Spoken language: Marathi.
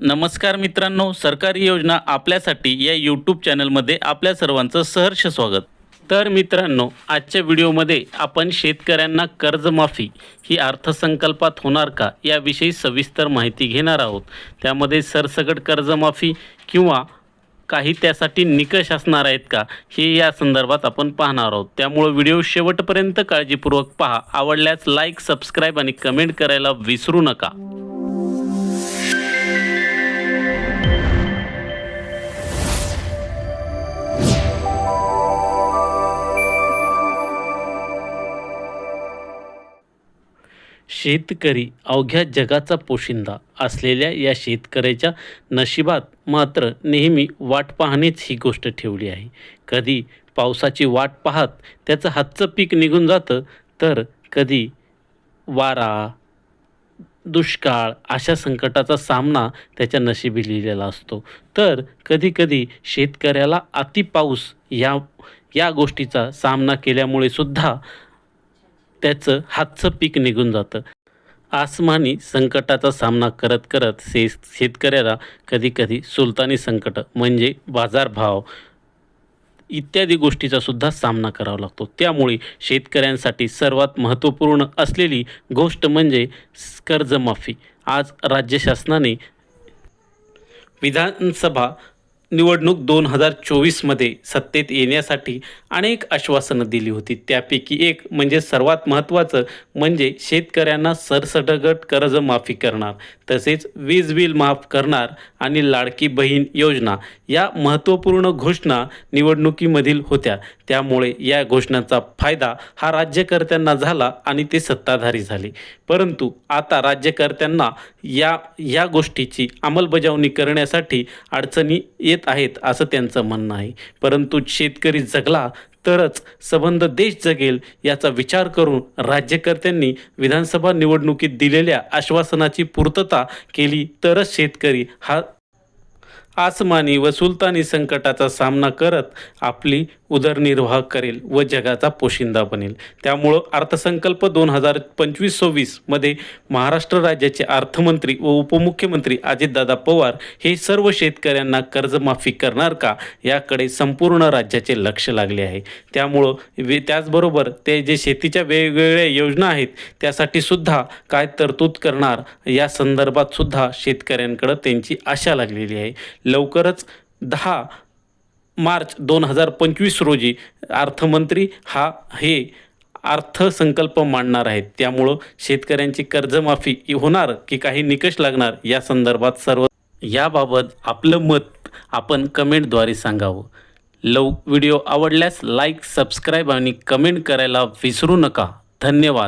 नमस्कार मित्रांनो सरकारी योजना आपल्यासाठी या यूट्यूब चॅनलमध्ये आपल्या सर्वांचं सहर्ष स्वागत. तर मित्रांनो आजच्या व्हिडिओमध्ये आपण शेतकऱ्यांना कर्जमाफी ही अर्थसंकल्पात होणार का याविषयी सविस्तर माहिती घेणार आहोत. त्यामध्ये सरसकट कर्जमाफी किंवा काही त्यासाठी निकष असणार आहेत का हे या संदर्भात आपण पाहणार आहोत. त्यामुळं व्हिडिओ शेवटपर्यंत काळजीपूर्वक पहा. आवडल्यास लाईक सबस्क्राईब आणि कमेंट करायला विसरू नका. शेतकरी अवघ्या जगाचा पोशिंदा असलेल्या या शेतकऱ्याच्या नशिबात मात्र नेहमी वाट पाहणेच ही गोष्ट ठेवली आहे. कधी पावसाची वाट पाहत त्याचं हातचं पीक निघून जातं तर कधी वारा दुष्काळ अशा संकटाचा सामना त्याच्या नशिबी लिहिलेला असतो. तर कधीकधी शेतकऱ्याला अति पाऊस या या गोष्टीचा सामना केल्यामुळे सुद्धा त्याचं हातचं पीक निघून जातं. आसमानी संकटाचा सामना करत करत शे शेतकऱ्याला कधीकधी सुलतानी संकट म्हणजे बाजारभाव इत्यादी गोष्टीचा सुद्धा सामना करावा लागतो. त्यामुळे शेतकऱ्यांसाठी सर्वात महत्त्वपूर्ण असलेली गोष्ट म्हणजे कर्जमाफी. आज राज्य शासनाने विधानसभा निवडणूक दोन हजार चोवीसमध्ये सत्तेत येण्यासाठी अनेक आश्वासनं दिली होती. त्यापैकी एक म्हणजे सर्वात महत्त्वाचं म्हणजे शेतकऱ्यांना सरसटगट कर्जमाफी करणार तसेच वीज बिल माफ करणार आणि लाडकी बहीण योजना या महत्त्वपूर्ण घोषणा निवडणुकीमधील होत्या. त्यामुळे या घोषणांचा फायदा हा राज्यकर्त्यांना झाला आणि ते सत्ताधारी झाले. परंतु आता राज्यकर्त्यांना या या गोष्टीची अंमलबजावणी करण्यासाठी अडचणी येत आहेत असं त्यांचं म्हणणं आहे. परंतु शेतकरी जगला तरच संबंध देश जगेल याचा विचार करून राज्यकर्त्यांनी विधानसभा निवडणुकीत दिलेल्या आश्वासनाची पूर्तता केली तरच शेतकरी हा आसमानी व सुलतानी संकटाचा सामना करत आपली उदरनिर्वाह करेल व जगाचा पोशिंदा बनेल. त्यामुळं अर्थसंकल्प दोन हजार पंचवीस सव्वीसमध्ये महाराष्ट्र राज्याचे अर्थमंत्री व उपमुख्यमंत्री अजितदादा पवार हे सर्व शेतकऱ्यांना कर्जमाफी करणार का याकडे संपूर्ण राज्याचे लक्ष लागले आहे. त्यामुळं वे त्याचबरोबर ते जे शेतीच्या वेगवेगळ्या योजना आहेत त्यासाठी सुद्धा काय तरतूद करणार या संदर्भात सुद्धा शेतकऱ्यांकडं त्यांची आशा लागलेली आहे. लवकरच दहा मार्च दोन हजार पंचवीस रोजी अर्थमंत्री हा हे अर्थसंकल्प मांडणार आहेत. त्यामुळं शेतकऱ्यांची कर्जमाफी होणार की काही निकष लागणार या संदर्भात सर्व याबाबत आपलं मत आपण कमेंटद्वारे सांगावं. लव व्हिडिओ आवडल्यास लाईक सबस्क्राईब आणि कमेंट करायला विसरू नका. धन्यवाद.